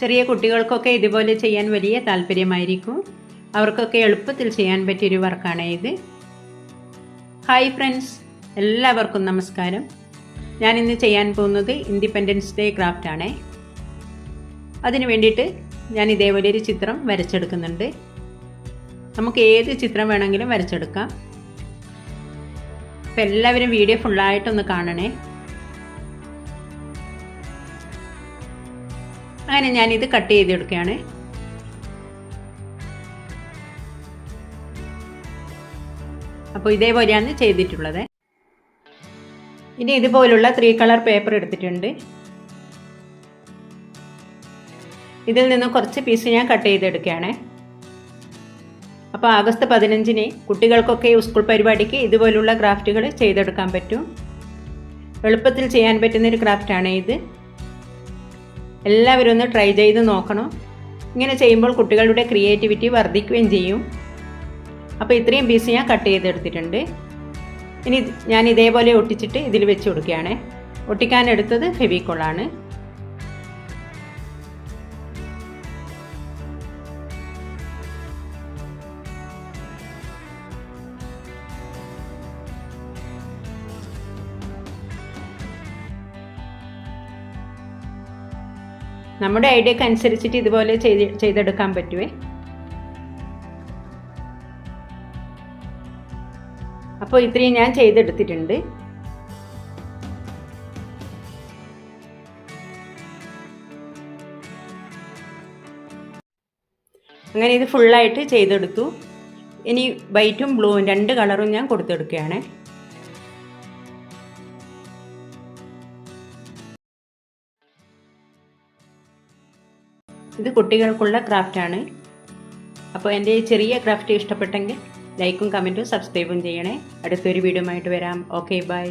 ചെറിയ കുട്ടികൾക്കൊക്കെ ഇതുപോലെ ചെയ്യാൻ വലിയ താല്പര്യമായിരിക്കും. അവർക്കൊക്കെ എളുപ്പത്തിൽ ചെയ്യാൻ പറ്റിയൊരു വർക്കാണ് ഇത്. ഹായ് ഫ്രണ്ട്സ് എല്ലാവർക്കും നമസ്കാരം. ഞാൻ ഇന്ന് ചെയ്യാൻ പോകുന്നത് ഇൻഡിപെൻഡൻസ് ഡേ ക്രാഫ്റ്റ് ആണ്. അതിന് വേണ്ടിയിട്ട് ഞാൻ ഇതേപോലെ ഒരു ചിത്രം വരച്ചെടുക്കുന്നുണ്ട്. നമുക്ക് ഏത് ചിത്രം വേണമെങ്കിലും വരച്ചെടുക്കാം. അപ്പം എല്ലാവരും വീഡിയോ ഫുള്ളായിട്ടൊന്ന് കാണണേ. അങ്ങനെ ഞാൻ ഇത് കട്ട് ചെയ്തെടുക്കുകയാണ്. അപ്പോൾ ഇതേപോലെയാണ് ചെയ്തിട്ടുള്ളത്. ഇനി ഇതുപോലുള്ള ത്രീ കളർ പേപ്പർ എടുത്തിട്ടുണ്ട്. ഇതിൽ നിന്ന് കുറച്ച് പീസ് ഞാൻ കട്ട് ചെയ്തെടുക്കുകയാണ്. അപ്പോൾ ആഗസ്റ്റ് പതിനഞ്ചിന് കുട്ടികൾക്കൊക്കെ സ്കൂൾ പരിപാടിക്ക് ഇതുപോലുള്ള ക്രാഫ്റ്റുകൾ ചെയ്തെടുക്കാൻ പറ്റും. എളുപ്പത്തിൽ ചെയ്യാൻ പറ്റുന്നൊരു ക്രാഫ്റ്റാണ് ഇത്. എല്ലാവരും ഒന്ന് ട്രൈ ചെയ്ത് നോക്കണം. ഇങ്ങനെ ചെയ്യുമ്പോൾ കുട്ടികളുടെ ക്രിയേറ്റിവിറ്റി വർദ്ധിക്കുകയും ചെയ്യും. അപ്പോൾ ഇത്രയും പീസ് ഞാൻ കട്ട് ചെയ്തെടുത്തിട്ടുണ്ട്. ഇനി ഞാൻ ഇതേപോലെ ഒട്ടിച്ചിട്ട് ഇതിൽ വെച്ച് കൊടുക്കുകയാണ്. ഒട്ടിക്കാൻ എടുത്തത് ഫെവിക്കോളാണ് നമ്മുടെ ഐഡിയക്ക് അനുസരിച്ചിട്ട് ഇതുപോലെ ചെയ്ത് ചെയ്തെടുക്കാൻ പറ്റുമേ അപ്പോൾ ഇത്രയും ഞാൻ ചെയ്തെടുത്തിട്ടുണ്ട്. അങ്ങനെ ഇത് ഫുള്ളായിട്ട് ചെയ്തെടുത്തു. ഇനി വൈറ്റും ബ്ലൂവും രണ്ട് കളറും ഞാൻ കൊടുത്തെടുക്കുകയാണ്. ഇത് കുട്ടികൾക്കുള്ള ക്രാഫ്റ്റാണ് അപ്പോൾ എന്റെ ഈ ചെറിയ ക്രാഫ്റ്റ് ഇഷ്ടപ്പെട്ടെങ്കിൽ ലൈക്കും കമന്റും സബ്സ്ക്രൈബും ചെയ്യണേ. അടുത്തൊരു വീഡിയോ ആയിട്ട് വരാം. Okay bye